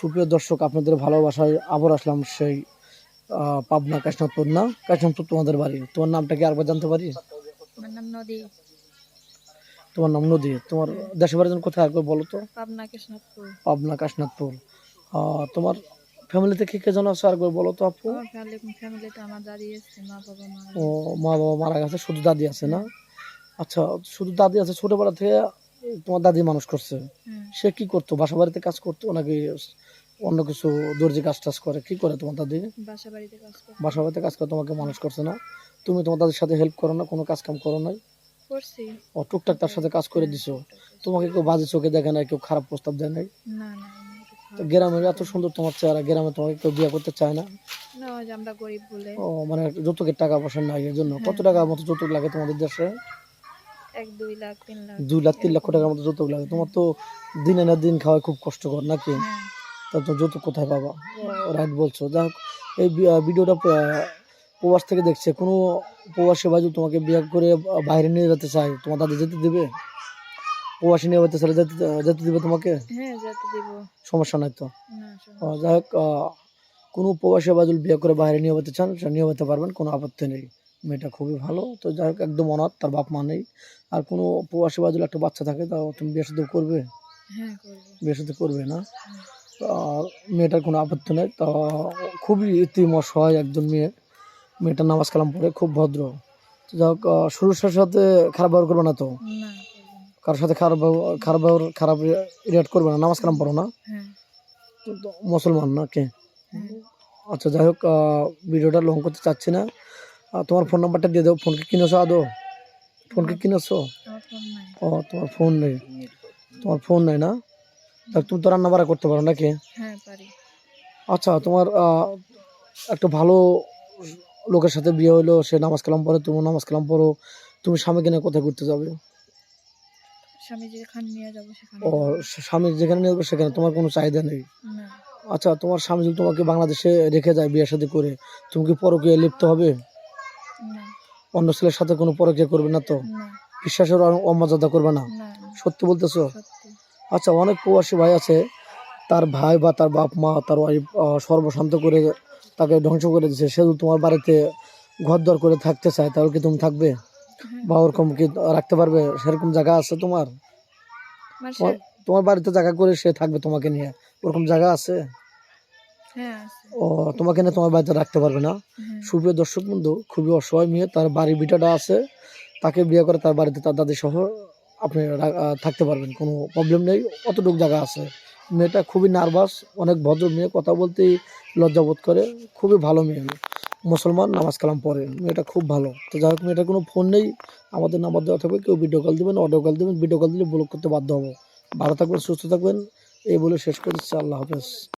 সুপ্রিয় দর্শক আপনাদের ভালোবাসায় আবার আসলাম সেই পাবনা কাশনাথপুর না কাশনাথপুর তোমাদের বাড়ি। তোমার নামটা কি আরেকবার জানতে পারি? আমার নাম নদী। তোমার নাম নদী। তোমার দেশের বাড়ি কোথায় একবার বলো তো? পাবনা কাশনাথপুর তোমার ফ্যামিলিতে কে কে জন আছে আরেকবার বলো তো আপু? ফ্যামিলিতে আমার দাদি আছে মা বাবা মা ও মা বাবা মারা গেছে শুধু দাদি আছে না? আচ্ছা শুধু দাদি আছে ছোটবেলা থেকে তোমার দাদি মানুষ করছে। হ্যাঁ সে কি করতো? বাসা বাড়িতে কাজ করতো নাকি অন্য কিছু দর্জি কাজ টাজ করে? কি করে তোমার দাদি? বাসা বাড়িতে কাজ করে তোমাকে মানুষ করছে না। তুমি তোমার দাদির সাথে হেল্প করো না কোনো কাজ কাম করো না করছি। ও টুকটাক তার সাথে কাজ করে দিছো। তোমাকে কেউ বাজে চোখে দেখে নাই কেউ খারাপ প্রস্তাব দেয় নাই? তো গ্রামের এত সুন্দর তোমার চেহারা গ্রামে তোমাকে কেউ বিয়ে করতে চায় না? আমরা গরিব বলে। ও মানে যৌতুকের টাকা পয়সা নাই এর জন্য কত টাকা মতো যৌতুক লাগে তোমাদের দেশে? দুই লাখ তিন লাখ টাকার মতো যৌতুক লাগে। তোমার তো দিনে না দিন খাওয়াই খুব কষ্টকর নাকি? হ্যাঁ। তা তো যৌতুক কোথায় পাবা? রাইট বলছো। যাই হোক এই ভিডিওটা প্রবাস থেকে দেখছে। কোনো প্রবাসী বাজু তোমাকে বিয়ে করে বাইরে নিয়ে যেতে চায় তোমার দাদি যেতে দেবে? প্রবাসী নিয়ে যেতে চাইলে যেতে যেতে দেবে তোমাকে? হ্যাঁ যেতে দিব। সমস্যা নাই তো? যাই হোক আহ, কোনো প্রবাসী বাজুল বিয়ে করে বাইরে নিয়ে যেতে চান নিয়ে যেতে পারবেন কোনো আপত্তি নেই। মেয়েটা খুবই ভালো। তো যাই হোক একদম অনাথ তার বাপ মা নেই। আর কোনো প্রবাসী বাজুল একটা বাচ্চা থাকে তা তুমি বিয়ে সাথে করবে? হ্যাঁ করব। বিয়ে সাথে করবে না? আর মেয়েটার কোনো আপত্তি নেই। তা খুবই ইতিম অসহায় একজন মেয়ে। মেয়েটার নামাজ কালাম পড়ে খুব ভদ্র। তো যাই হোক শুরুর সাথে খারাপ ব্যবহার করবে না তো। কারোর সাথে খারাপ ব্যবহার খারাপ ব্যবহার খারাপ রিয়াক্ট করবে না? নামাজ কালাম পড়ো না? হ্যাঁ। তো মুসলমান না কে? হ্যাঁ। আচ্ছা যাই হোক ভিডিওটা লং করতে চাচ্ছি না। তোমার ফোন নাম্বারটা দিয়ে দাও। ফোন কি কিনেছো আদৌ? ফোন কি কিনেছো? ও তোমার ফোন নেই। তোমার ফোন নেই না? দেখ তুমি তো রান্না বাড়া করতে পারো নাকি? হ্যাঁ আচ্ছা তোমার একটা ভালো লোকের সাথে বিয়ে হলো সে নামাজ কালাম পড়ে তুমি নামাজ কালাম পড়ো। তুমি স্বামীকে নিয়ে কোথায় ঘুরতে যাবে? স্বামী যেখানে নিয়ে ও স্বামী যেখানে নিয়ে যাবে সেখানে তোমার কোনো চাহিদা নেই? আচ্ছা তোমার স্বামী যদি তোমাকে বাংলাদেশে রেখে যায় বিয়ে সাথে করে তুমি কি পরকীয়া লিপ্ত হবে? অন্য ছেলের সাথে কোনো পরকীয়া করবে না তো? বিশ্বাসের অমর্যাদা করবে না? সত্যি বলতেছো? আচ্ছা অনেক প্রবাসী ভাই আছে তার ভাই বা তার বাপ মা তার ওয়াইফ সর্বশান্ত করে তাকে ধ্বংস করে দিচ্ছে সে তোমার বাড়িতে ঘর দর করে থাকতে চায় তাহলে কি তুমি থাকবে? হ্যাঁ। বা ওরকম কি রাখতে পারবে? সেরকম জায়গা আছে তোমার তোমার বাড়িতে জায়গা করে সে থাকবে তোমাকে নিয়ে। ওরকম জায়গা আছে? ও তোমাকে নিয়ে তোমার বাড়িতে রাখতে পারবে না। হ্যাঁ। সুপ্রিয় দর্শক বন্ধু খুবই অসহায় মেয়ে তার বাড়ি ভিটাটা আছে। তাকে বিয়ে করে তার বাড়িতে তার দাদি সহ আপনি থাকতে পারবেন কোনো প্রবলেম নেই। অতটুকু জায়গা আছে। মেয়েটা খুবই নার্ভাস অনেক ভদ্র মেয়ে কথা বলতেই লজ্জাবোধ করে। খুবই ভালো মেয়ে। মুসলমান নামাজ কালাম পড়ে। মেয়েটা খুব ভালো। তো যাই হোক মেয়েটার কোনো ফোন নেই। আমাদের নাম্বার দেওয়া থাকবে। কেউ ভিডিও কল দেবেন অডিও কল দেবেন ভিডিও কল দিলে ব্লক করতে বাধ্য হব। ভালো থাকবেন সুস্থ থাকবেন। এই বলে শেষ করে দিচ্ছি আল্লাহ হাফেজ।